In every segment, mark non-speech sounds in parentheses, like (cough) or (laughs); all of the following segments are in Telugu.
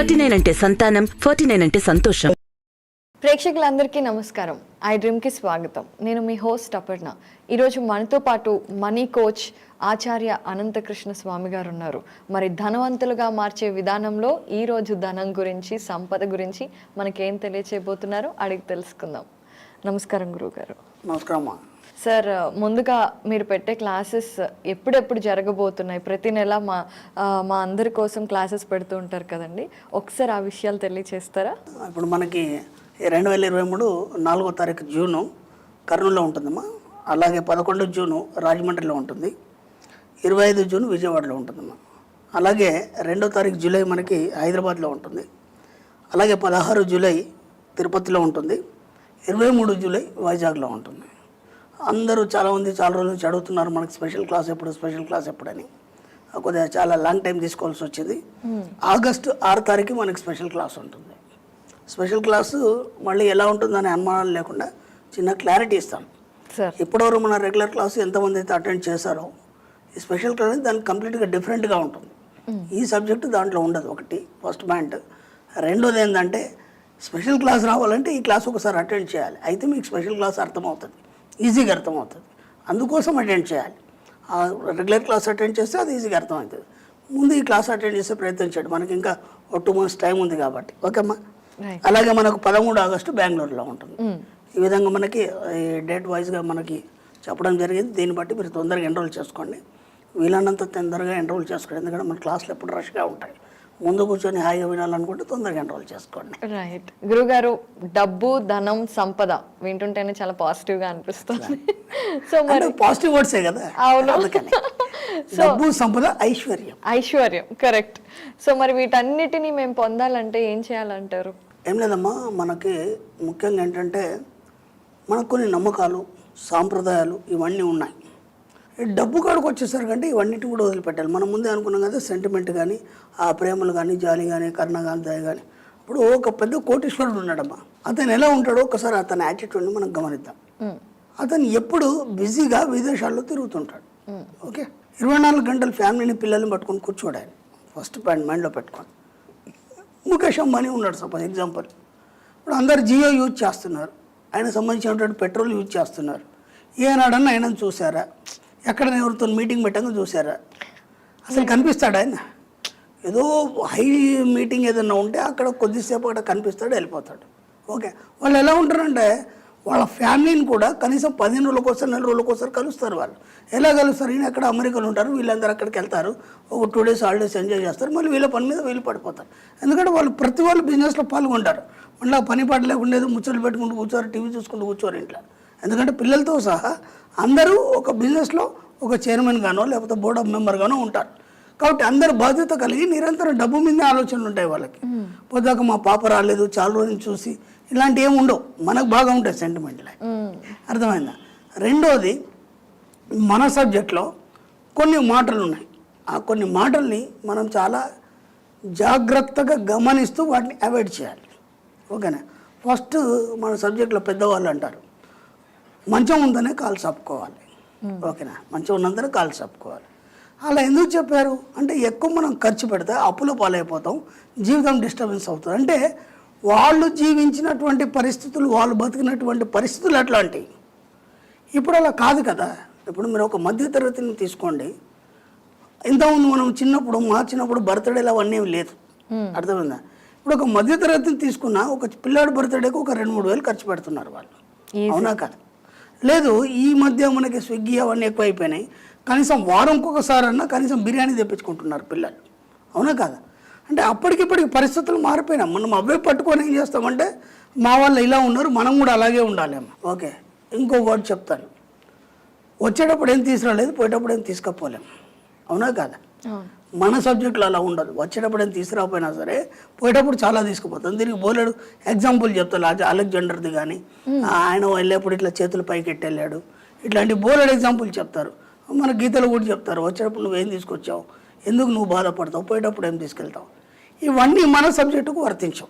ఫార్టీ నైన్ అంటే సంతానం ఫార్టీ నైన్ అంటే సంతోషం. ప్రేక్షకులందరికీ నమస్కారం. ఐ డ్రీమ్కి స్వాగతం. నేను మీ హోస్ట్ అపర్ణ. ఈరోజు మనతో పాటు మనీ కోచ్ ఆచార్య అనంతకృష్ణ స్వామి గారు ఉన్నారు మరి ధనవంతులుగా మార్చే విధానంలో ఈ రోజు ధనం గురించి సంపద గురించి మనకేం తెలియచేయబోతున్నారో అడిగి తెలుసుకుందాం. నమస్కారం గురుగారు నమస్కారం. సార్ ముందుగా మీరు పెట్టే క్లాసెస్ ఎప్పుడెప్పుడు జరగబోతున్నాయి? ప్రతి నెల మా మా అందరి కోసం క్లాసెస్ పెడుతూ ఉంటారు కదండి. ఒకసారి ఆ విషయాలు తెలియచేస్తారా? ఇప్పుడు మనకి రెండు వేల ఇరవై మూడు నాలుగో తారీఖు జూను కర్నూలులో ఉంటుందమ్మా. అలాగే పదకొండు జూను రాజమండ్రిలో ఉంటుంది. ఇరవై ఐదు జూన్ విజయవాడలో ఉంటుందమ్మా. అలాగే రెండో తారీఖు జూలై మనకి హైదరాబాద్లో ఉంటుంది. అలాగే పదహారు జూలై తిరుపతిలో ఉంటుంది. ఇరవై మూడు జూలై వైజాగ్లో ఉంటుంది. అందరూ చాలామంది చాలా రోజుల నుంచి అడుగుతున్నారు మనకి స్పెషల్ క్లాస్ ఎప్పుడు స్పెషల్ క్లాస్ ఎప్పుడని. కొద్దిగా చాలా లాంగ్ టైం తీసుకోవాల్సి వచ్చింది. ఆగస్టు ఆరు తారీఖు మనకి స్పెషల్ క్లాస్ ఉంటుంది. స్పెషల్ క్లాసు మళ్ళీ ఎలా ఉంటుందనే అనుమానాలు లేకుండా చిన్న క్లారిటీ ఇస్తాం ఇప్పటివరకు మన రెగ్యులర్ క్లాసు ఎంతమంది అయితే అటెండ్ చేశారో ఈ స్పెషల్ క్లాస్ దానికి కంప్లీట్గా డిఫరెంట్గా ఉంటుంది. ఈ సబ్జెక్టు దాంట్లో ఉండదు. ఒకటి ఫస్ట్ పాయింట్ రెండోది ఏంటంటే స్పెషల్ క్లాస్ రావాలంటే ఈ క్లాస్ ఒకసారి అటెండ్ చేయాలి. అయితే మీకు స్పెషల్ క్లాస్ అర్థమవుతుంది. ఈజీగా అర్థమవుతుంది. అందుకోసం అటెండ్ చేయాలి. రెగ్యులర్ క్లాస్ అటెండ్ చేస్తే అది ఈజీగా అర్థమవుతుంది. ముందు ఈ క్లాస్ అటెండ్ చేసే ప్రయత్నం చేయండి. మనకి ఇంకా ఒక టూ మంత్స్ టైం ఉంది కాబట్టి. ఓకేమ్మా. అలాగే మనకు పదమూడు ఆగస్టు బెంగళూరులో ఉంటుంది. ఈ విధంగా మనకి డేట్ వైజ్గా మనకి చెప్పడం జరిగింది. దీన్ని బట్టి మీరు తొందరగా ఎన్రోల్ చేసుకోండి. వీలైనంత తొందరగా ఎన్రోల్ చేసుకోండి. ఎందుకంటే మన క్లాసులు ఎప్పుడు రష్గా ఉంటాయి. ముందు కూర్చొని హాయిగా వినాలనుకుంటే తొందరగా ఎన్రోల్ చేసుకోండి. రైట్ గురుగారు డబ్బు ధనం సంపద వింటుంటేనే చాలా పాజిటివ్గా అనిపిస్తుంది. సో మరి పాజిటివ్ వర్డ్సే కదా? అవును. (laughs) డబ్బు సంపద ఐశ్వర్యం. ఐశ్వర్యం కరెక్ట్ సో మరి వీటన్నిటిని మేము పొందాలంటే ఏం చేయాలంటారు? ఏం లేదమ్మా మనకి ముఖ్యంగా ఏంటంటే మనకు కొన్ని నమ్మకాలు సాంప్రదాయాలు ఇవన్నీ ఉన్నాయి. డబ్బు కాడికి వచ్చేసరికంటే ఇవన్నిటి కూడా వదిలిపెట్టాలి. మనం ముందే అనుకున్నాం కదా సెంటిమెంట్ కానీ ఆ ప్రేమలు కానీ జాలి కానీ కరుణ కానీ దయ కానీ ఇప్పుడు ఒక పెద్ద కోటీశ్వరుడు ఉన్నాడమ్మా. అతను ఎలా ఉంటాడో ఒకసారి అతని యాటిట్యూడ్ని మనం గమనిద్దాం. అతను ఎప్పుడు బిజీగా విదేశాల్లో తిరుగుతుంటాడు. ఓకే? ఇరవై నాలుగు గంటలు ఫ్యామిలీని పిల్లల్ని పట్టుకొని కూర్చోడాలి ఫస్ట్ పాయింట్ మైండ్లో పెట్టుకొని ముఖేష్ అంబానీ ఉన్నాడు సపోజ్ ఎగ్జాంపుల్ ఇప్పుడు అందరు జియో యూజ్ చేస్తున్నారు. ఆయన సంబంధించినటువంటి పెట్రోల్ యూజ్ చేస్తున్నారు. ఏనాడన్నా ఆయన చూసారా? ఎక్కడ ఎవరితో మీటింగ్ పెట్టంగా చూసారా అసలు కనిపిస్తాడు ఆయన? ఏదో హై మీటింగ్ ఏదైనా ఉంటే అక్కడ కొద్దిసేపు అక్కడ కనిపిస్తాడు వెళ్ళిపోతాడు. ఓకే. వాళ్ళు ఎలా ఉంటారంటే వాళ్ళ ఫ్యామిలీని కూడా కనీసం పదిహేను రోజులకోసారి నెల రోజులకోసారి కలుస్తారు వాళ్ళు. ఎలా కలుస్తారు? ఈయన అక్కడ అమెరికాలో ఉంటారు వీళ్ళందరూ అక్కడికి వెళ్తారు. ఒక టూ డేస్ హాలిడేస్ ఎంజాయ్ చేస్తారు మళ్ళీ వీళ్ళ పని మీద వీళ్ళు పడిపోతారు. ఎందుకంటే వాళ్ళు ప్రతి వాళ్ళు బిజినెస్లో పాల్గొంటారు. మళ్ళీ పని పాట లేకుండా ఏదో ముచ్చట్లు పెట్టుకుంటూ కూర్చోరు టీవీ చూసుకుంటూ కూర్చోరు ఇంట్లో. ఎందుకంటే పిల్లలతో సహా అందరూ ఒక బిజినెస్లో ఒక చైర్మన్ గానో లేకపోతే బోర్డ్ ఆఫ్ మెంబర్ గానో ఉంటారు. కాబట్టి అందరు బాధ్యత కలిగి నిరంతరం డబ్బు మీదే ఆలోచనలు ఉంటాయి వాళ్ళకి. పోదాక మా పాప రాలేదు చాలా రోజులు చూసి ఇలాంటి ఏమి ఉండవు. మనకు బాగా ఉంటాయి సెంటిమెంట్లు అర్థమైందా? రెండోది మన సబ్జెక్ట్లో కొన్ని మాటలు ఉన్నాయి. ఆ కొన్ని మాటల్ని మనం చాలా జాగ్రత్తగా గమనిస్తూ వాటిని అవాయిడ్ చేయాలి. ఓకేనా? ఫస్ట్ మన సబ్జెక్ట్లో పెద్దవాళ్ళు అంటారు. మంచం ఉందనే కాలు చప్పుకోవాలి. ఓకేనా? మంచం ఉన్నంతనే కాలు చప్పుకోవాలి. అలా ఎందుకు చెప్పారు? అంటే ఎక్కువ మనం ఖర్చు పెడితే అప్పుల పాలైపోతాం జీవితం డిస్టర్బెన్స్ అవుతుంది. అంటే వాళ్ళు జీవించినటువంటి పరిస్థితులు వాళ్ళు బతికినటువంటి పరిస్థితులు అట్లాంటివి. ఇప్పుడు అలా కాదు కదా. ఇప్పుడు మీరు ఒక మధ్యతరగతిని తీసుకోండి. ఇంతకుముందు మనం చిన్నప్పుడు మా చిన్నప్పుడు బర్త్డేలు అవన్నీ లేదు. అర్థమైందా? ఇప్పుడు ఒక మధ్యతరగతిని తీసుకున్నా ఒక పిల్లాడి బర్త్డేకి ఒక రెండు మూడు వేలు ఖర్చు పెడుతున్నారు వాళ్ళు. అవునా కాదు? లేదు ఈ మధ్య మనకి స్విగ్గీ అవన్నీ ఎక్కువ అయిపోయినాయి కనీసం వారంకొకసారన్నా కనీసం బిర్యానీ తెప్పించుకుంటున్నారు పిల్లలు. అవునా కాదా? అంటే అప్పటికిప్పటికి పరిస్థితులు మారిపోయినా మనం అవే పట్టుకొని ఏం చేస్తామంటే మా వాళ్ళు ఇలా ఉన్నారు మనం కూడా అలాగే ఉండాలేమో ఓకే ఇంకో వర్డ్ చెప్తాను. వచ్చేటప్పుడు ఏం తీసుకురాలేదు పోయేటప్పుడు ఏం తీసుకపోలేము అవునా కాదా? మన సబ్జెక్టులో అలా ఉండదు. వచ్చేటప్పుడు ఏం తీసుకురాకపోయినా సరే పోయేటప్పుడు చాలా తీసుకుపోతాం. దీనికి బోలేడు ఎగ్జాంపుల్ చెప్తాను అలెగ్జాండర్ది కానీ ఆయన వెళ్ళేప్పుడు ఇట్లా చేతులు పైకి ఎట్టి వెళ్ళాడు ఇట్లాంటి బోలేడు ఎగ్జాంపుల్ చెప్తారు. మన గీతలు కూడా చెప్తారు. వచ్చేటప్పుడు నువ్వేం తీసుకొచ్చావు? ఎందుకు నువ్వు బాధపడతావు? పోయేటప్పుడు ఏం తీసుకెళ్తావు? ఇవన్నీ మన సబ్జెక్టుకు వర్తించవు.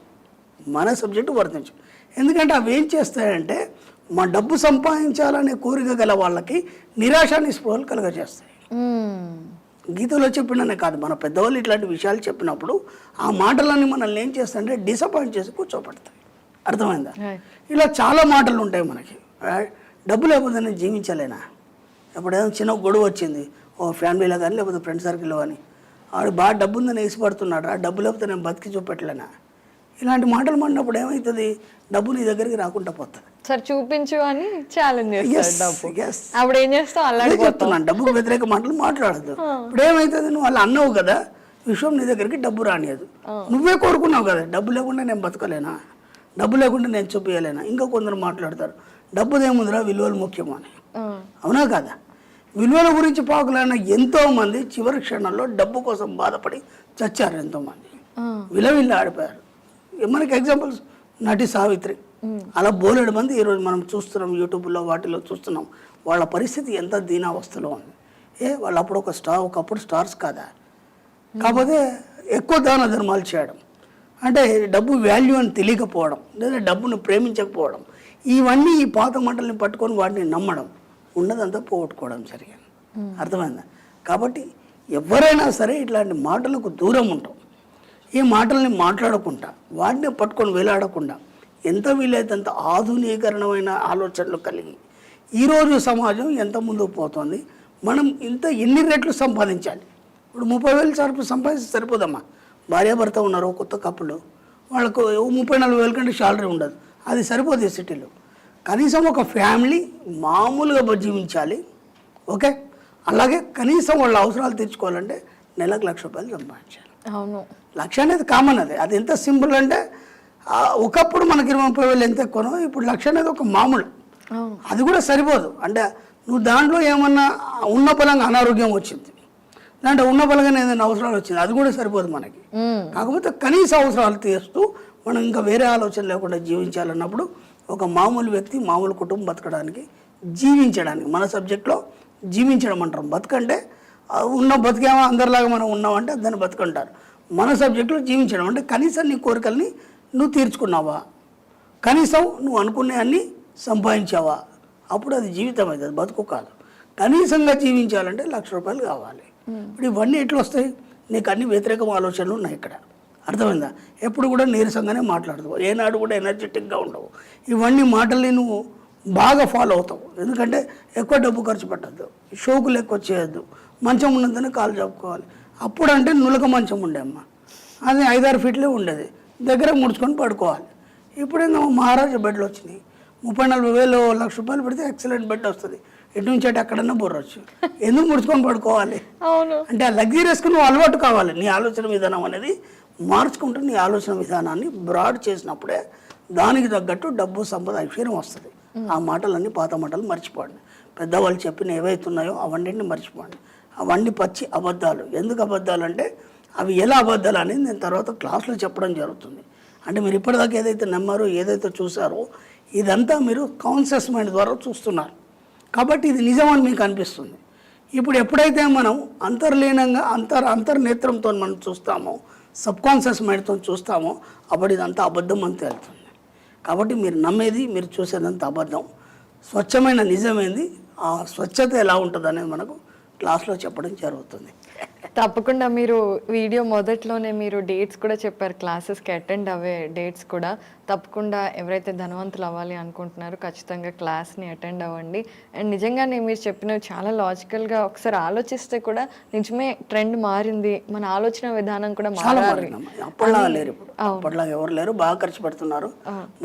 మన సబ్జెక్టు వర్తించవు. ఎందుకంటే అవి ఏం చేస్తాయంటే మా డబ్బు సంపాదించాలనే కోరిక గల వాళ్ళకి నిరాశ నిస్పృహలు కలుగజేస్తాయి. గీతలో చెప్పిననే కాదు. మన పెద్దవాళ్ళు ఇట్లాంటి విషయాలు చెప్పినప్పుడు ఆ మాటలన్నీ మనల్ని ఏం చేస్తాయంటే డిసప్పాయింట్ చేసి కూర్చోబెడతాయి. అర్థమైందా. ఇలా చాలా మాటలు ఉంటాయి మనకి? డబ్బు లేకపోతే నేను జీవించలేనా? ఎప్పుడైనా చిన్న గొడవ వచ్చింది. ఓ ఫ్యామిలీలో కానీ లేకపోతే ఫ్రెండ్ సర్కిల్లో కానీ. ఆడు బాగా డబ్బు ఉందని వేసిపడుతున్నాడు ఆ డబ్బు లేకపోతే నేను బతికి చూపెట్టలేనా? ఇలాంటి మాటలు మాడినప్పుడు ఏమవుతుంది? డబ్బు నీ దగ్గరికి రాకుండా పోతుంది. సార్ చూపించు అని ఛాలెంజ్ చేస్తాడు డబ్బు. అప్పుడు ఏం చేస్తావు చెప్తున్నాను డబ్బుకు వ్యతిరేక మాటలు మాట్లాడదు ఇప్పుడు ఏమవుతుంది నువ్వు వాళ్ళు అన్నావు కదా విశ్వం నీ దగ్గరికి డబ్బు రానియదు. నువ్వే కోరుకున్నావు కదా డబ్బు లేకుండా నేను బతకలేనా? డబ్బు లేకుండా నేను చూపించలేనా ఇంకా కొందరు మాట్లాడతారు డబ్బుదేముందిరా విలువలు ముఖ్యమా అని అవునా కదా? విలువల గురించి పాకులైన ఎంతో మంది చివరి క్షణంలో డబ్బు కోసం బాధపడి చచ్చారు ఎంతో మంది విలవిల్లా ఆడిపోయారు మనకి ఎగ్జాంపుల్స్ నటి సావిత్రి. అలా బోలెడు మంది ఈరోజు మనం చూస్తున్నాం యూట్యూబ్లో వాటిలో చూస్తున్నాం. వాళ్ళ పరిస్థితి ఎంత దీనావస్థలో ఉంది. ఏ వాళ్ళు అప్పుడు ఒక స్టార్ ఒకప్పుడు స్టార్స్ కాదా? కాకపోతే ఎక్కువ దాన ధర్మాలు చేయడం. అంటే డబ్బు వాల్యూ అని తెలియకపోవడం లేదా డబ్బును ప్రేమించకపోవడం. ఇవన్నీ ఈ పాత మంటల్ని పట్టుకొని వాటిని నమ్మడం ఉన్నదంతా పోగొట్టుకోవడం జరిగింది. అర్థమైందా? కాబట్టి ఎవరైనా సరే ఇట్లాంటి మాటలకు దూరం ఉంటాం. ఈ మాటల్ని మాట్లాడకుండా వాటిని పట్టుకొని వేలాడకుండా ఎంత వీలైతే అంత ఆధునీకరణమైన ఆలోచనలు కలిగి ఈరోజు సమాజం ఎంత ముందుకు పోతుంది? మనం ఇంత ఎన్ని రెట్లు సంపాదించాలి? ఇప్పుడు ముప్పై వేలు సరిపో సంపాదిస్తే సరిపోదమ్మా. భార్యాభర్త ఉన్నారు కొత్త కప్పులు వాళ్ళకు ముప్పై నలభై వేల కంటే శాలరీ ఉండదు. అది సరిపోదు ఈ సిటీలో కనీసం ఒక ఫ్యామిలీ మామూలుగా జీవించాలి. ఓకే? అలాగే కనీసం వాళ్ళ అవసరాలు తీర్చుకోవాలంటే నెలకు లక్ష రూపాయలు సంపాదించాలి. అవును. లక్ష అనేది కామన్ అది. అది ఎంత సింపుల్ అంటే ఒకప్పుడు మనకి ఇరవై ముప్పై వేలు ఎంత ఎక్కువనో ఇప్పుడు లక్ష అనేది ఒక మామూలు. అది కూడా సరిపోదు. అంటే నువ్వు దాంట్లో ఏమన్నా ఉన్న పలంగా అనారోగ్యం వచ్చింది. దాంట్లో ఉన్న పలంగా ఏదైనా అవసరాలు వచ్చింది అది కూడా సరిపోదు మనకి. కాకపోతే కనీస అవసరాలు తీస్తూ మనం ఇంకా వేరే ఆలోచన లేకుండా జీవించాలన్నప్పుడు ఒక మామూలు వ్యక్తి మామూలు కుటుంబం బతకడానికి జీవించడానికి మన సబ్జెక్ట్లో జీవించడం అంటారు. బతుకంటే ఉన్న బతికేమో అందరిలాగా మనం ఉన్నామంటే దాన్ని బతుకంటారు. మన సబ్జెక్టులో జీవించడం అంటే కనీసం నీ కోరికల్ని నువ్వు తీర్చుకున్నావా? కనీసం నువ్వు అనుకునే అన్ని సంపాదించావా? అప్పుడు అది జీవితం అవుతుంది బతుకు కాదు. కనీసంగా జీవించాలంటే లక్ష రూపాయలు కావాలి. ఇప్పుడు ఇవన్నీ ఎట్లా వస్తాయి నీకు అన్ని వ్యతిరేక ఆలోచనలు ఉన్నాయి ఇక్కడ. అర్థమైందా? ఎప్పుడు కూడా నీరసంగానే మాట్లాడతావు. ఏనాడు కూడా ఎనర్జెటిక్గా ఉండవు. ఇవన్నీ మాటల్ని నువ్వు బాగా ఫాలో అవుతావు. ఎందుకంటే ఎక్కువ డబ్బు ఖర్చు పెట్టద్దు. షోకులు ఎక్కువ చేయొద్దు. మంచం ఉన్నదని కాలు చెప్పుకోవాలి అప్పుడంటే నులక మంచం ఉండే అమ్మ అది ఐదారు ఫీట్లే ఉండేది. దగ్గర ముడుచుకొని పడుకోవాలి. ఇప్పుడేమో మహారాజా బెడ్లు వచ్చినాయి. ముప్పై నలభై వేలు లక్ష రూపాయలు పెడితే ఎక్సలెంట్ బెడ్ వస్తుంది. ఎటు నుంచి అటు ఎక్కడన్నా బొర్రొచ్చు ఎందుకు ముడుచుకొని పడుకోవాలి? అంటే ఆ లగ్జరీస్కి నువ్వు అలవాటు కావాలి. నీ ఆలోచన విధానం అనేది మార్చుకుంటూ నీ ఆలోచన విధానాన్ని బ్రాడ్ చేసినప్పుడే దానికి తగ్గట్టు డబ్బు సంపద ఐశ్వర్యం వస్తుంది. ఆ మాటలన్నీ పాత మాటలు మర్చిపోండి. పెద్దవాళ్ళు చెప్పిన ఏవైతున్నాయో అవన్నింటిని మర్చిపోండి. అవన్నీ పచ్చి అబద్ధాలు. ఎందుకు అబద్ధాలు అంటే అవి ఎలా అబద్ధాలు అనేది నేను తర్వాత క్లాస్లో చెప్పడం జరుగుతుంది. అంటే మీరు ఇప్పటిదాకా ఏదైతే నమ్మారో ఏదైతే చూసారో ఇదంతా మీరు కాన్షియస్ మైండ్ ద్వారా చూస్తున్నారు. కాబట్టి ఇది నిజమని మీకు అనిపిస్తుంది. ఇప్పుడు ఎప్పుడైతే మనం అంతర్లీనంగా అంతర్ అంతర్నేత్రంతో మనం చూస్తామో సబ్ కాన్షియస్ మైండ్తో చూస్తామో అప్పుడు ఇదంతా అబద్ధం అని తేలుతుంది. కాబట్టి మీరు నమ్మేది మీరు చూసేదంతా అబద్ధం. స్వచ్ఛమైన నిజమేంది ఆ స్వచ్ఛత ఎలా ఉంటుంది అనేది మనకు క్లాస్లో చెప్పడం జరుగుతుంది. తప్పకుండా మీరు వీడియో మొదట్లోనే మీరు డేట్స్ కూడా చెప్పారు. క్లాసెస్కి అటెండ్ అవ్వే డేట్స్ కూడా. తప్పకుండా ఎవరైతే ధనవంతులు అవ్వాలి అనుకుంటున్నారో ఖచ్చితంగా క్లాస్ని అటెండ్ అవ్వండి. అండ్ నిజంగానే మీరు చెప్పినవి చాలా లాజికల్గా ఒకసారి ఆలోచిస్తే కూడా నిజమే ట్రెండ్ మారింది. మన ఆలోచన విధానం కూడా మారాలి. లేరు ఎవరు లేరు. బాగా ఖర్చు పెడుతున్నారు.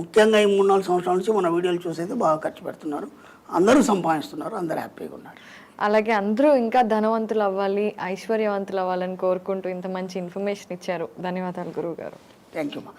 ముఖ్యంగా ఈ మూడు నాలుగు సంవత్సరాల నుంచి మన వీడియోలు చూసైతే బాగా ఖర్చు పెడుతున్నారు. అందరూ సంపాదిస్తున్నారు. అందరూ హ్యాపీగా ఉన్నారు. అలాగే అందరూ ఇంకా ధనవంతులు అవ్వాలి ఐశ్వర్యవంతులు అవ్వాలని కోరుకుంటూ ఇంత మంచి ఇన్ఫర్మేషన్ ఇచ్చారు. ధన్యవాదాలు గురువు గారు థ్యాంక్ యూ మా